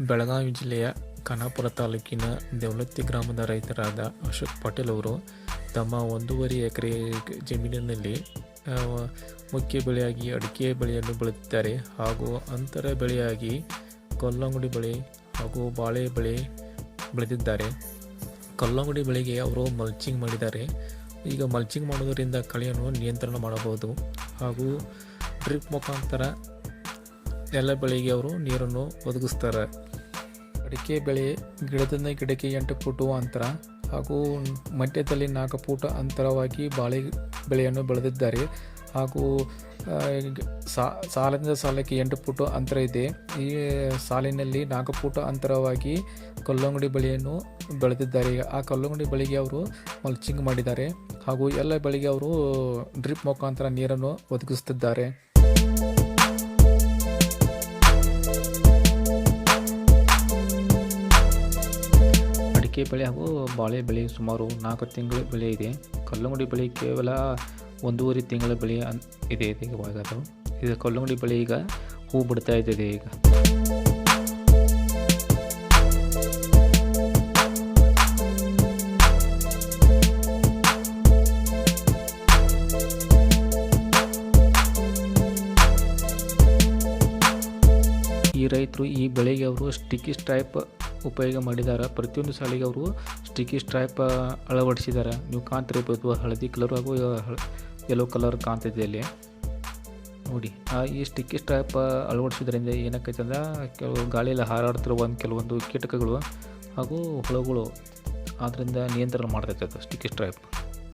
ಬೆಳಗಾವಿ ಜಿಲ್ಲೆಯ ಖಾನಾಪುರ ತಾಲೂಕಿನ ದೇವಲತ್ತಿ ಗ್ರಾಮದ ರೈತರಾದ ಅಶೋಕ್ ಪಾಟೀಲ್ ಅವರು ತಮ್ಮ ಒಂದೂವರೆ ಎಕರೆ ಜಮೀನಿನಲ್ಲಿ ಮುಖ್ಯ ಬೆಳೆಯಾಗಿ ಅಡಿಕೆ ಬೆಳೆಯನ್ನು ಬೆಳೆದಿದ್ದಾರೆ. ಹಾಗೂ ಅಂತರ ಬೆಳೆಯಾಗಿ ಕಲ್ಲಂಗಡಿ ಬೆಳೆ ಹಾಗೂ ಬಾಳೆ ಬೆಳೆ ಬೆಳೆದಿದ್ದಾರೆ. ಕಲ್ಲಂಗಡಿ ಬೆಳೆಗೆ ಅವರು ಮಲ್ಚಿಂಗ್ ಮಾಡಿದ್ದಾರೆ. ಈಗ ಮಲ್ಚಿಂಗ್ ಮಾಡೋದರಿಂದ ಕಳೆಯನ್ನು ನಿಯಂತ್ರಣ ಮಾಡಬಹುದು. ಹಾಗೂ ಡ್ರಿಪ್ ಮುಖಾಂತರ ಎಲ್ಲ ಬೆಳೆಗೆ ಅವರು ನೀರನ್ನು ಒದಗಿಸ್ತಾರೆ. ಅಡಿಕೆ ಬೆಳೆ ಗಿಡದಿಂದ ಗಿಡಕ್ಕೆ ಎಂಟು ಫೂಟು ಅಂತರ ಹಾಗೂ ಮಧ್ಯದಲ್ಲಿ ನಾಲ್ಕು ಫೂಟ ಅಂತರವಾಗಿ ಬಾಳೆ ಬೆಳೆಯನ್ನು ಬೆಳೆದಿದ್ದಾರೆ. ಹಾಗೂ ಸಾಲದಿಂದ ಸಾಲಕ್ಕೆ ಎಂಟು ಫೂಟು ಅಂತರ ಇದೆ. ಈ ಸಾಲಿನಲ್ಲಿ ನಾಲ್ಕು ಫೂಟ ಅಂತರವಾಗಿ ಕಲ್ಲಂಗಡಿ ಬೆಳೆಯನ್ನು ಬೆಳೆದಿದ್ದಾರೆ. ಆ ಕಲ್ಲಂಗಡಿ ಬೆಳೆಗೆ ಅವರು ಮಲ್ಚಿಂಗ್ ಮಾಡಿದ್ದಾರೆ. ಹಾಗೂ ಎಲ್ಲ ಬೆಳೆಗೆ ಅವರು ಡ್ರಿಪ್ ಮುಖಾಂತರ ನೀರನ್ನು ಒದಗಿಸುತ್ತಿದ್ದಾರೆ. ಅಡಿಕೆ ಬೆಳೆ ಹಾಗೂ ಬಾಳೆ ಬೆಳೆ ಸುಮಾರು ನಾಲ್ಕು ತಿಂಗಳ ಬೆಳೆ ಇದೆ. ಕಲ್ಲಂಗಡಿ ಬೆಳೆ ಕೇವಲ ಒಂದೂವರೆ ತಿಂಗಳ ಬೆಳೆ ಇದೆ ಅದು ಇದು ಕಲ್ಲಂಗಡಿ ಬೆಳೆ ಈಗ ಹೂ ಬಿಡ್ತಾ ಇದ್ದಿದೆ ಈಗ. ಈ ರೈತರು ಈ ಬೆಳೆಗೆ ಅವರು ಸ್ಟಿಕ್ಕಿ ಸ್ಟ್ರೈಪ್ ಉಪಯೋಗ ಮಾಡಿದ್ದಾರೆ ಪ್ರತಿಯೊಂದು ಸಾಲಿಗೆ ಅವರು ಸ್ಟಿಕ್ಕಿ ಸ್ಟ್ರೈಪ್ ಅಳವಡಿಸಿದ್ದಾರೆ ನೀವು ಕಾಣ್ತಿರ್ಬೋದು ಹಳದಿ ಕಲರ್ ಹಾಗೂ ಯೆಲ್ಲೋ ಕಲರ್ ಕಾಣ್ತಿದೆ ಇಲ್ಲಿ. ನೋಡಿ ಈ ಸ್ಟಿಕ್ಕಿ ಸ್ಟ್ರೈಪ್ ಅಳವಡಿಸೋದ್ರಿಂದ ಏನಾಕೈತೆ ಅಂದ್ರೆ, ಕೆಲವು ಗಾಳಿಯಲ್ಲಿ ಹಾರಾಡ್ತಿರುವ ಒಂದು ಕೆಲವೊಂದು ಕೀಟಕಗಳು ಹಾಗೂ ಹುಳುಗಳು ಅದರಿಂದ ನಿಯಂತ್ರಣ ಮಾಡ್ತೈತೆ ಅದು ಸ್ಟಿಕ್ಕಿ ಸ್ಟ್ರೈಪ್